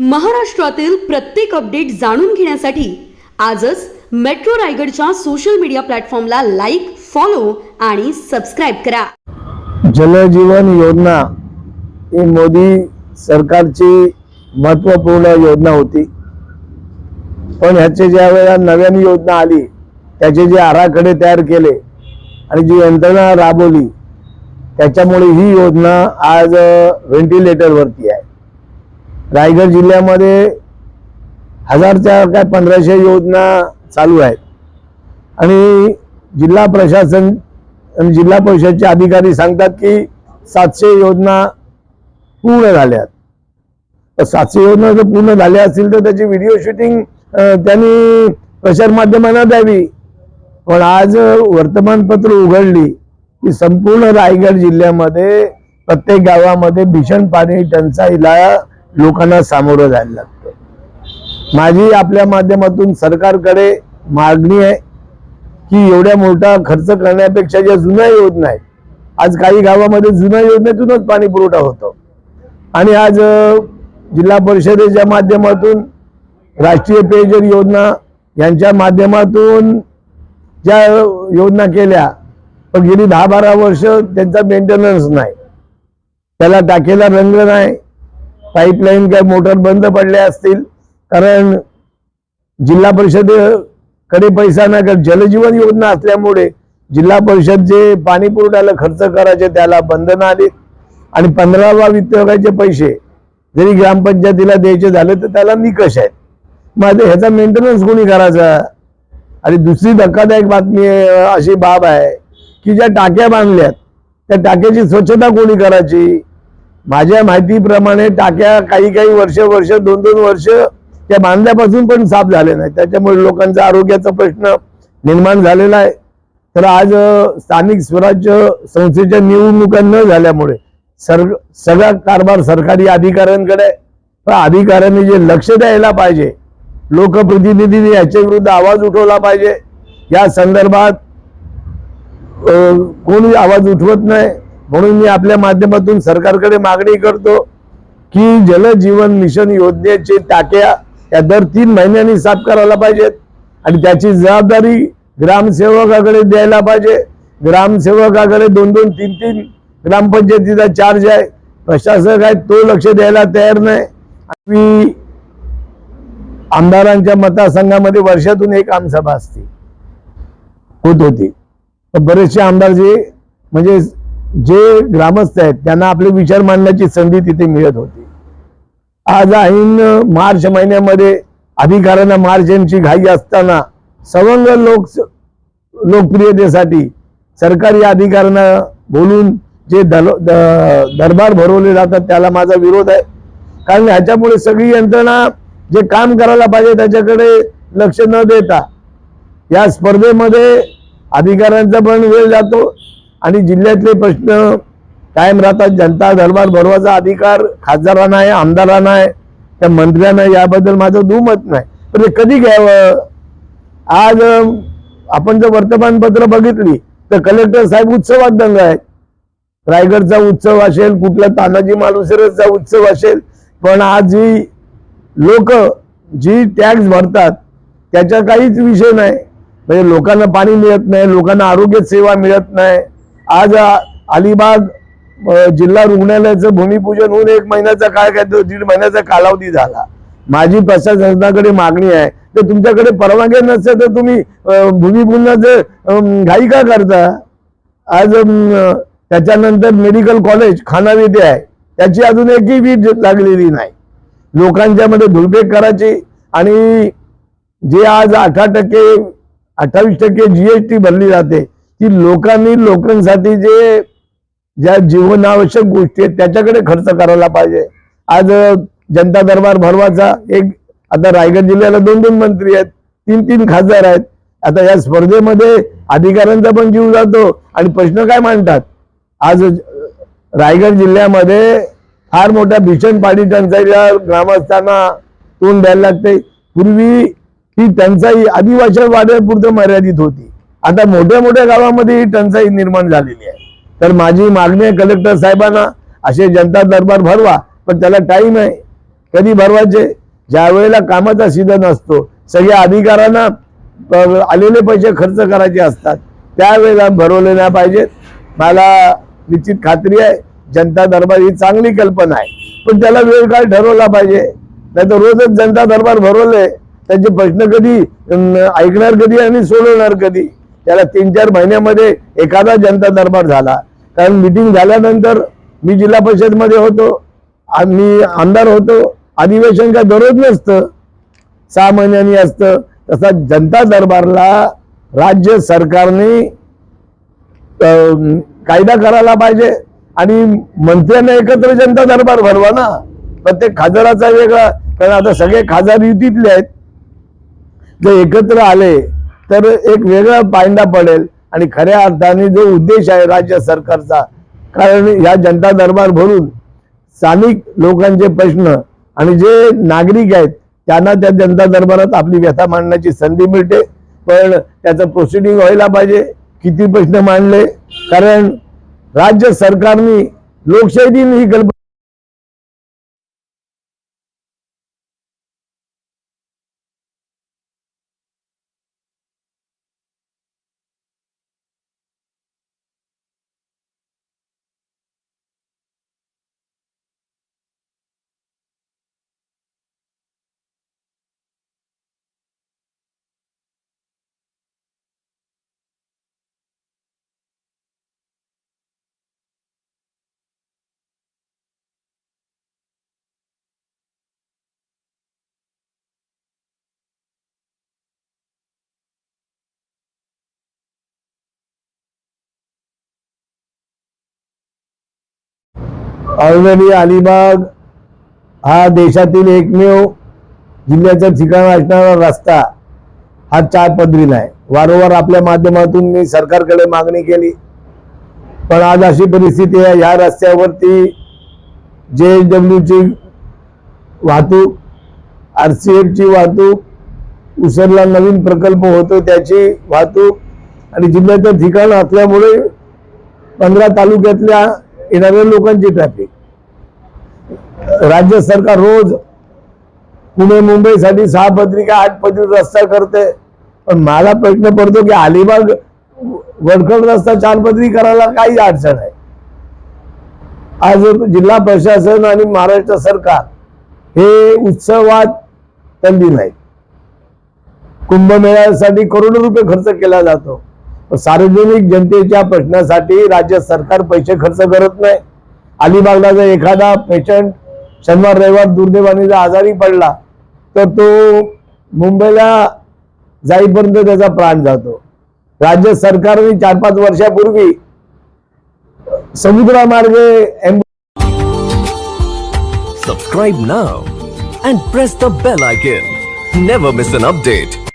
महाराष्ट्रातील प्रत्येक अपडेट जाणून घेण्यासाठी आजच मेट्रो रायगडच्या सोशल मीडिया प्लॅटफॉर्मला लाईक फॉलो आणि सबस्क्राईब करा. जलजीवन योजना ही मोदी सरकारची महत्त्वपूर्ण योजना होती. पण ह्याचे ज्या वेळेला नव्यान योजना आली त्याचे जे आराखडे तयार केले आणि जी यंत्रणा राबवली त्याच्यामुळे ही योजना आज व्हेंटिलेटरवरती आहे. रायगड जिल्ह्यामध्ये हजारच्या काय पंधराशे योजना चालू आहेत. आणि जिल्हा प्रशासन आणि जिल्हा परिषदचे अधिकारी सांगतात की सातशे योजना पूर्ण झाल्यात तर सातशे योजना जर पूर्ण झाल्या असतील तर त्याची व्हिडिओ शूटिंग त्यांनी प्रसार माध्यमांना द्यावी. पण आज वर्तमानपत्र उघडली की संपूर्ण रायगड जिल्ह्यामध्ये प्रत्येक गावामध्ये भीषण पाणी टंचाईला लोकांना सामोरं जायला लागतं. माझी आपल्या माध्यमातून सरकारकडे मागणी आहे की एवढ्या मोठा खर्च करण्यापेक्षा ज्या जुन्या योजना आहेत आज काही गावामध्ये जुन्या योजनेतूनच पाणी पुरवठा होतो. आणि आज जिल्हा परिषदेच्या माध्यमातून राष्ट्रीय पेयजल योजना यांच्या माध्यमातून ज्या योजना केल्या पण गेली दहा बारा वर्ष त्यांचा मेंटेनन्स नाही. त्याला टाकेला रंग नाही. पाईपलाईन काय मोटर बंद पडल्या असतील कारण जिल्हा परिषदेकडे पैसा न कारण जलजीवन योजना असल्यामुळे जिल्हा परिषद जे पाणी पुरवठ्याला खर्च करायचे त्याला बंधनं आली. आणि पंधरावा वित्त विभागाचे पैसे जरी ग्रामपंचायतीला द्यायचे झाले तर त्याला निकष आहेत. मग आता ह्याचा मेंटेनन्स कोणी करायचा? आणि दुसरी धक्कादायक बातमी आहे, अशी बाब आहे की ज्या टाक्या बांधल्यात त्या टाक्याची स्वच्छता कोणी करायची? माझ्या माहितीप्रमाणे टाक्या काही काही वर्ष वर्ष दोन दोन वर्ष त्या बांधल्यापासून पण साफ झाले नाही. त्याच्यामुळे लोकांचा आरोग्याचा प्रश्न निर्माण झालेला आहे. तर आज स्थानिक स्वराज्य संस्थेच्या निवडणुका न झाल्यामुळे सर सगळा कारभार सरकारी अधिकाऱ्यांकडे पण अधिकाऱ्यांनी जे लक्ष द्यायला पाहिजे लोकप्रतिनिधींनी याच्या विरुद्ध आवाज उठवला पाहिजे. या संदर्भात कोणी आवाज उठवत नाही. म्हणून मी आपल्या माध्यमातून सरकारकडे मागणी करतो की जलजीवन मिशन योजनेचे टाक्या या दर तीन महिन्यांनी साफ करायला पाहिजेत आणि त्याची जबाबदारी ग्रामसेवकाकडे द्यायला पाहिजे. ग्रामसेवकाकडे दोन दोन तीन तीन ग्रामपंचायतीचा चार्ज आहे. प्रशासक आहे तो लक्ष द्यायला तयार नाही. आणि आमदारांच्या मतदारसंघामध्ये वर्षातून एक आमसभा असते. होत होती. तर बरेचसे आमदार जे म्हणजे जे ग्रामस्थ आहेत त्यांना आपले विचार मांडण्याची संधी तिथे मिळत होती. आज ऐन मार्च महिन्यामध्ये अधिकाऱ्यांना मार्च यांची घाई असताना सवंग लोक लोकप्रियतेसाठी सरकारी अधिकाऱ्यांना बोलून जे दल- द- दरबार भरवले जातात त्याला माझा विरोध आहे. कारण ह्याच्यामुळे सगळी यंत्रणा जे काम करायला पाहिजे त्याच्याकडे लक्ष न देता या स्पर्धेमध्ये अधिकाऱ्यांचा पण वेळ जातो. आणि जिल्ह्यातले प्रश्न कायम राहतात. जनता दरबार भरवाचा अधिकार खासदारांना आहे आमदारांना आहे त्या मंत्र्यांना याबद्दल माझं दुमत नाही. पण हे कधी घ्यावं? आज आपण जर वर्तमानपत्र बघितली तर कलेक्टर साहेब उत्सवात दंग आहेत. रायगडचा उत्सव असेल कुठला तानाजी मालुसरेचा उत्सव असेल पण आज जी लोक जी टॅक्स भरतात त्याचा काहीच विषय नाही. म्हणजे लोकांना पाणी मिळत नाही लोकांना आरोग्य सेवा मिळत नाही. आज अलिबाग जिल्हा रुग्णालयाचं भूमिपूजन होऊन एक महिन्याचा काय काय दीड महिन्याचा कालावधी झाला. माझी प्रशासनाकडे मागणी आहे. तर तुमच्याकडे परवानगी नसते तर तुम्ही भूमिपूजनाचं घाई का करता? आज त्याच्यानंतर मेडिकल कॉलेज खाना येथे आहे. त्याची अजून एकही वीट लागलेली नाही. लोकांच्या मध्ये धुळपेक करायची आणि जे आज अठरा टक्के अठ्ठावीस टक्के जीएसटी भरली जाते की लोकांनी लोकांसाठी जे ज्या जीवनावश्यक गोष्टी आहेत त्याच्याकडे खर्च करायला पाहिजे. आज जनता दरबार भरवाचा एक आता रायगड जिल्ह्याला दोन दोन मंत्री आहेत तीन तीन खासदार आहेत. आता या स्पर्धेमध्ये अधिकाऱ्यांचा पण जीव जातो आणि प्रश्न काय मांडतात? आज रायगड जिल्ह्यामध्ये फार मोठ्या भीषण पाणी टंचाईला ग्रामस्थांना तोंड द्यायला लागते पूर्वी ही टंचाई आदिवासी वाड्यापुरतं मर्यादित होती. आता मोठ्या मोठ्या गावामध्ये ही टंचाई निर्माण झालेली आहे. तर माझी मागणी आहे कलेक्टर साहेबांना असे जनता दरबार भरवा पण त्याला टाईम आहे. कधी भरवायचे? ज्या वेळेला कामाचा सीझन असतो सगळ्या अधिकाऱ्यांना आलेले पैसे खर्च करायचे असतात. त्यावेळेला भरवले नाही पाहिजेत. मला निश्चित खात्री आहे जनता दरबार ही चांगली कल्पना आहे. पण त्याला वेळ काळ ठरवला पाहिजे? नाही तर रोजच जनता दरबार भरवले त्यांचे प्रश्न कधी ऐकणार कधी आणि सोडवणार कधी? त्याला तीन चार महिन्यामध्ये एखादा जनता दरबार झाला. कारण मिटिंग झाल्यानंतर मी जिल्हा परिषदमध्ये होतो मी आमदार होतो. अधिवेशन काय दररोज नसतं. सहा महिन्यांनी असतं. तसा जनता दरबारला राज्य सरकारने कायदा करायला पाहिजे. आणि मंत्र्यांना एकत्र जनता दरबार भरवा ना. प्रत्येक खासदाराचा वेगळा. कारण आता सगळे खासदार युतीतले आहेत. ते एकत्र आले तर एक वेगळा पायंडा पडेल. आणि खऱ्या अर्थाने जो उद्देश आहे राज्य सरकारचा कारण या जनता दरबार भरून स्थानिक लोकांचे प्रश्न आणि जे नागरिक आहेत त्यांना त्या जनता दरबारात आपली व्यथा मांडण्याची संधी मिळते. पण त्याचं प्रोसिडिंग व्हायला पाहिजे. किती प्रश्न मांडले? कारण राज्य सरकारनी लोकशाही दिन ही कल्पना ऑलरेडी अलिबाग हा देशातील एकमेव जिल्ह्याचं ठिकाण असणारा रस्ता हा चार पदरीला आहे. वारंवार आपल्या माध्यमातून मी सरकारकडे मागणी केली. पण आज अशी परिस्थिती आहे ह्या रस्त्यावरती जे डब्ल्यूची वाहतूक आर सी एफची वाहतूक उसरला नवीन प्रकल्प होतो त्याची वाहतूक आणि जिल्ह्याचं ठिकाण असल्यामुळे पंधरा तालुक्यातल्या येणाऱ्या लोकांची ट्रॅफिक राज्य सरकार रोज पुणे मुंबईसाठी सहा पत्रिका आठ पदरी रस्ता करते. पण मला प्रश्न पडतो की अलिबाग वडखड रस्ता चार पदरी करायला काही अडचण आहे. आज जिल्हा प्रशासन आणि महाराष्ट्र सरकार हे उत्सवात तल्लीन नाही कुंभमेळ्यासाठी करोडो रुपये खर्च केला जातो. सार्वजनिक जनतेच्या प्रश्नासाठी राज्य सरकार पैसे खर्च करत नाही. अलिबागला जर एखादा पेशंट शनिवार रविवार दुर्दैवाने जर आजारी पडला तर तो मुंबईला जाईपर्यंत त्याचा प्राण जातो. राज्य सरकारने चार पाच वर्षापूर्वी समुद्रामार्गे subscribe now and press the bell icon never miss an update.